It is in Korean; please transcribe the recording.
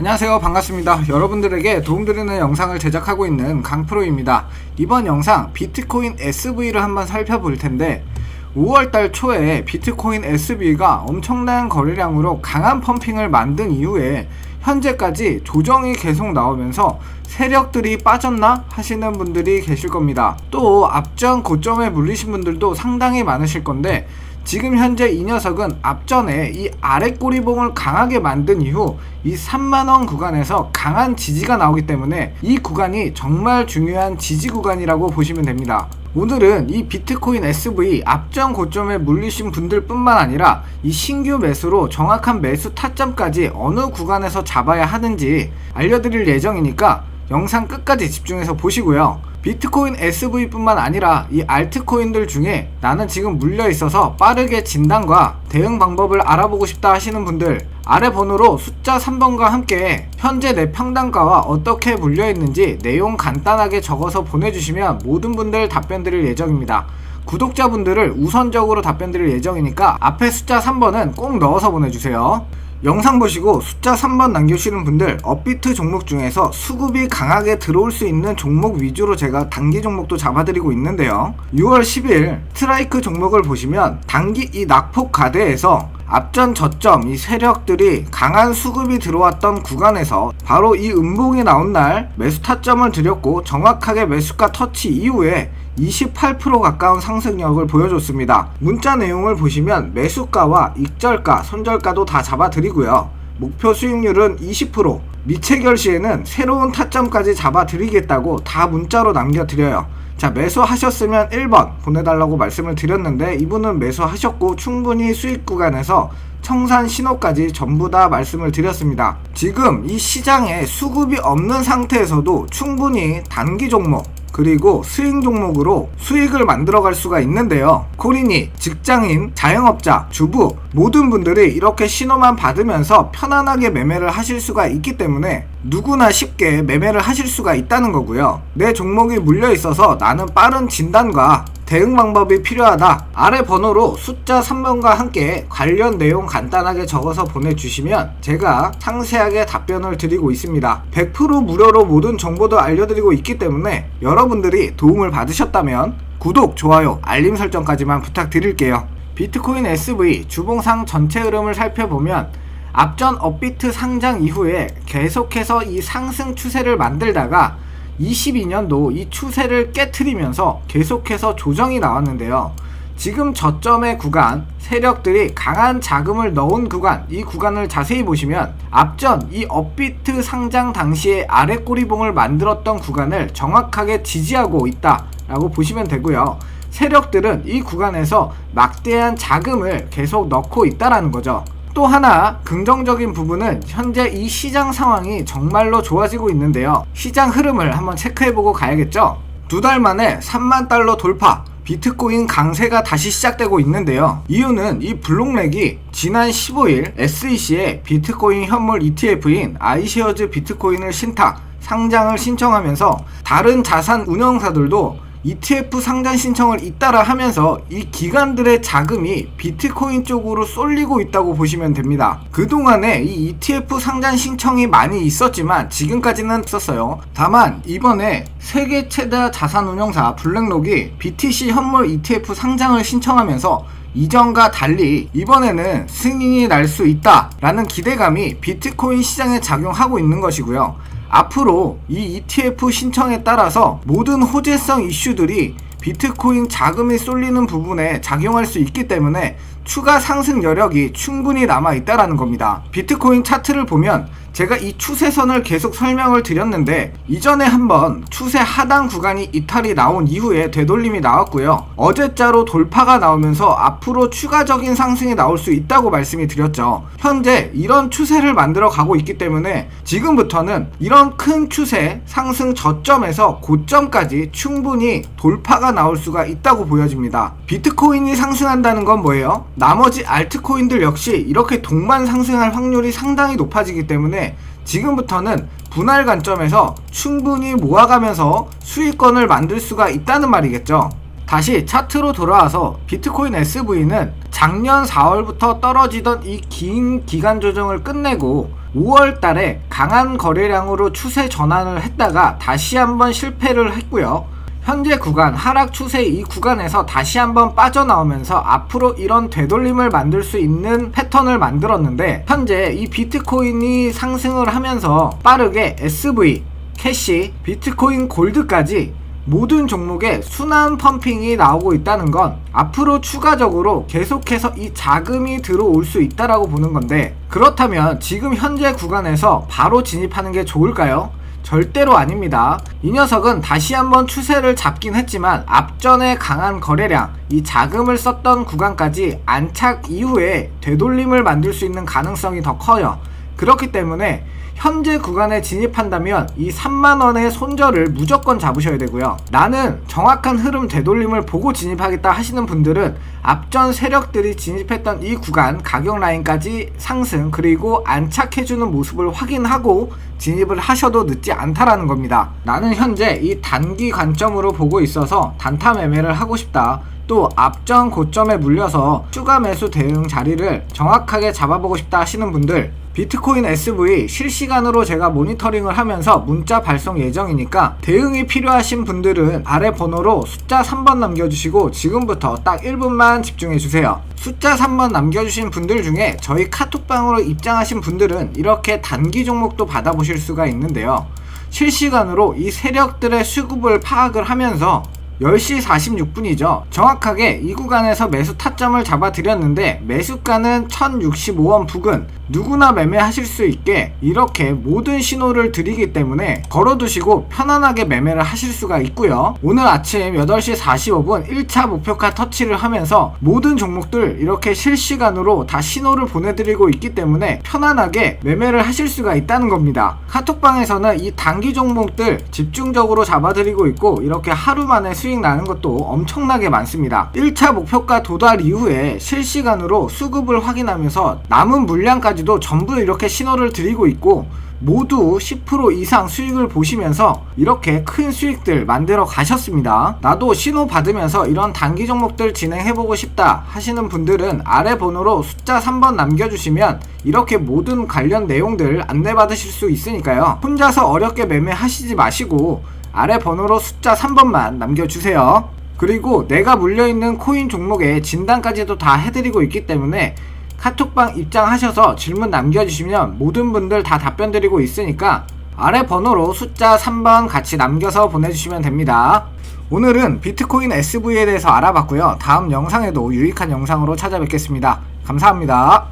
안녕하세요. 반갑습니다. 여러분들에게 도움드리는 영상을 제작하고 있는 강프로입니다. 이번 영상 비트코인 SV를 한번 살펴볼 텐데 5월달 초에 비트코인 SV가 엄청난 거래량으로 강한 펌핑을 만든 이후에 현재까지 조정이 계속 나오면서 세력들이 빠졌나 하시는 분들이 계실 겁니다. 또 앞전 고점에 물리신 분들도 상당히 많으실 건데 지금 현재 이 녀석은 앞전에 이 아래 꼬리봉을 강하게 만든 이후 이 3만원 구간에서 강한 지지가 나오기 때문에 이 구간이 정말 중요한 지지 구간이라고 보시면 됩니다. 오늘은 이 비트코인 SV 앞전 고점에 물리신 분들 뿐만 아니라 이 신규 매수로 정확한 매수 타점까지 어느 구간에서 잡아야 하는지 알려드릴 예정이니까 영상 끝까지 집중해서 보시고요. 비트코인 SV 뿐만 아니라 이 알트코인들 중에 나는 지금 물려 있어서 빠르게 진단과 대응 방법을 알아보고 싶다 하시는 분들 아래 번호로 숫자 3번과 함께 현재 내 평단가와 어떻게 물려 있는지 내용 간단하게 적어서 보내주시면 모든 분들 답변 드릴 예정입니다. 구독자분들을 우선적으로 답변 드릴 예정이니까 앞에 숫자 3번은 꼭 넣어서 보내주세요. 영상 보시고 숫자 3번 남겨주시는 분들 업비트 종목 중에서 수급이 강하게 들어올 수 있는 종목 위주로 제가 단기 종목도 잡아드리고 있는데요. 6월 10일 스트라이크 종목을 보시면 단기 이 낙폭 가대에서 앞전 저점 이 세력들이 강한 수급이 들어왔던 구간에서 바로 이 음봉이 나온 날 매수 타점을 드렸고 정확하게 매수가 터치 이후에 28% 가까운 상승력을 보여줬습니다. 문자 내용을 보시면 매수가와 익절가, 손절가도 다 잡아드리고요. 목표 수익률은 20%, 미체결 시에는 새로운 타점까지 잡아드리겠다고 다 문자로 남겨드려요. 자, 매수하셨으면 1번 보내달라고 말씀을 드렸는데 이분은 매수하셨고 충분히 수익 구간에서 청산 신호까지 전부 다 말씀을 드렸습니다. 지금 이 시장에 수급이 없는 상태에서도 충분히 단기 종목 그리고 스윙 종목으로 수익을 만들어갈 수가 있는데요. 코린이, 직장인, 자영업자, 주부 모든 분들이 이렇게 신호만 받으면서 편안하게 매매를 하실 수가 있기 때문에 누구나 쉽게 매매를 하실 수가 있다는 거고요. 내 종목이 물려 있어서 나는 빠른 진단과 대응 방법이 필요하다. 아래 번호로 숫자 3번과 함께 관련 내용 간단하게 적어서 보내주시면 제가 상세하게 답변을 드리고 있습니다. 100% 무료로 모든 정보도 알려드리고 있기 때문에 여러분들이 도움을 받으셨다면 구독, 좋아요, 알림 설정까지만 부탁드릴게요. 비트코인 SV 주봉상 전체 흐름을 살펴보면 앞전 업비트 상장 이후에 계속해서 이 상승 추세를 만들다가 22년도 이 추세를 깨트리면서 계속해서 조정이 나왔는데요. 지금 저점의 구간, 세력들이 강한 자금을 넣은 구간, 이 구간을 자세히 보시면 앞전 이 업비트 상장 당시에 아래 꼬리봉을 만들었던 구간을 정확하게 지지하고 있다라고 보시면 되고요. 세력들은 이 구간에서 막대한 자금을 계속 넣고 있다라는 거죠. 또 하나 긍정적인 부분은 현재 이 시장 상황이 정말로 좋아지고 있는데요. 시장 흐름을 한번 체크해보고 가야겠죠. 두 달 만에 3만 달러 돌파. 비트코인 강세가 다시 시작되고 있는데요. 이유는 이 블록렉이 지난 15일 SEC에 비트코인 현물 ETF인 아이쉐어즈 비트코인을 신탁, 상장을 신청하면서 다른 자산 운영사들도 ETF 상장 신청을 잇따라 하면서 이 기관들의 자금이 비트코인 쪽으로 쏠리고 있다고 보시면 됩니다. 그동안에 이 ETF 상장 신청이 많이 있었지만 지금까지는 없었어요. 다만 이번에 세계 최대 자산 운용사 블랙록이 BTC 현물 ETF 상장을 신청하면서 이전과 달리 이번에는 승인이 날 수 있다라는 기대감이 비트코인 시장에 작용하고 있는 것이고요. 앞으로 이 ETF 신청에 따라서 모든 호재성 이슈들이 비트코인 자금이 쏠리는 부분에 작용할 수 있기 때문에 추가 상승 여력이 충분히 남아 있다라는 겁니다. 비트코인 차트를 보면 제가 이 추세선을 계속 설명을 드렸는데 이전에 한번 추세 하단 구간이 이탈이 나온 이후에 되돌림이 나왔고요. 어제자로 돌파가 나오면서 앞으로 추가적인 상승이 나올 수 있다고 말씀이 드렸죠. 현재 이런 추세를 만들어 가고 있기 때문에 지금부터는 이런 큰 추세 상승 저점에서 고점까지 충분히 돌파가 나올 수가 있다고 보여집니다. 비트코인이 상승한다는 건 뭐예요? 나머지 알트코인들 역시 이렇게 동반 상승할 확률이 상당히 높아지기 때문에 지금부터는 분할 관점에서 충분히 모아가면서 수익권을 만들 수가 있다는 말이겠죠. 다시 차트로 돌아와서 비트코인 SV는 작년 4월부터 떨어지던 이 긴 기간 조정을 끝내고 5월 달에 강한 거래량으로 추세 전환을 했다가 다시 한번 실패를 했고요. 현재 구간 하락 추세 이 구간에서 다시 한번 빠져나오면서 앞으로 이런 되돌림을 만들 수 있는 패턴을 만들었는데 현재 이 비트코인이 상승을 하면서 빠르게 SV, 캐시, 비트코인 골드까지 모든 종목에 순환 펌핑이 나오고 있다는 건 앞으로 추가적으로 계속해서 이 자금이 들어올 수 있다라고 보는 건데 그렇다면 지금 현재 구간에서 바로 진입하는 게 좋을까요? 절대로 아닙니다. 이 녀석은 다시 한번 추세를 잡긴 했지만 앞전에 강한 거래량, 이 자금을 썼던 구간까지 안착 이후에 되돌림을 만들 수 있는 가능성이 더 커요. 그렇기 때문에 현재 구간에 진입한다면 이 3만원의 손절을 무조건 잡으셔야 되고요. 나는 정확한 흐름 되돌림을 보고 진입하겠다 하시는 분들은 앞전 세력들이 진입했던 이 구간 가격 라인까지 상승 그리고 안착해주는 모습을 확인하고 진입을 하셔도 늦지 않다라는 겁니다. 나는 현재 이 단기 관점으로 보고 있어서 단타 매매를 하고 싶다. 또 앞전 고점에 물려서 추가 매수 대응 자리를 정확하게 잡아보고 싶다 하시는 분들 비트코인 SV 실시간으로 제가 모니터링을 하면서 문자 발송 예정이니까 대응이 필요하신 분들은 아래 번호로 숫자 3번 남겨주시고 지금부터 딱 1분만 집중해주세요. 숫자 3번 남겨주신 분들 중에 저희 카톡방으로 입장하신 분들은 이렇게 단기 종목도 받아보실 수가 있는데요. 실시간으로 이 세력들의 수급을 파악을 하면서 10시 46분이죠. 정확하게 이 구간에서 매수 타점을 잡아드렸는데 매수가는 1065원 부근 누구나 매매하실 수 있게 이렇게 모든 신호를 드리기 때문에 걸어두시고 편안하게 매매를 하실 수가 있고요. 오늘 아침 8시 45분 1차 목표가 터치를 하면서 모든 종목들 이렇게 실시간으로 다 신호를 보내드리고 있기 때문에 편안하게 매매를 하실 수가 있다는 겁니다. 카톡방에서는 이 단기 종목들 집중적으로 잡아드리고 있고 이렇게 하루 만에 수익 나는 것도 엄청나게 많습니다. 1차 목표가 도달 이후에 실시간으로 수급을 확인하면서 남은 물량까지도 전부 이렇게 신호를 드리고 있고 모두 10% 이상 수익을 보시면서 이렇게 큰 수익들 만들어 가셨습니다. 나도 신호 받으면서 이런 단기 종목들 진행해보고 싶다 하시는 분들은 아래 번호로 숫자 3번 남겨주시면 이렇게 모든 관련 내용들 안내받으실 수 있으니까요. 혼자서 어렵게 매매하시지 마시고 아래 번호로 숫자 3번만 남겨주세요. 그리고 내가 물려있는 코인 종목의 진단까지도 다 해드리고 있기 때문에 카톡방 입장하셔서 질문 남겨주시면 모든 분들 다 답변 드리고 있으니까 아래 번호로 숫자 3번 같이 남겨서 보내주시면 됩니다. 오늘은 비트코인 SV에 대해서 알아봤고요. 다음 영상에도 유익한 영상으로 찾아뵙겠습니다. 감사합니다.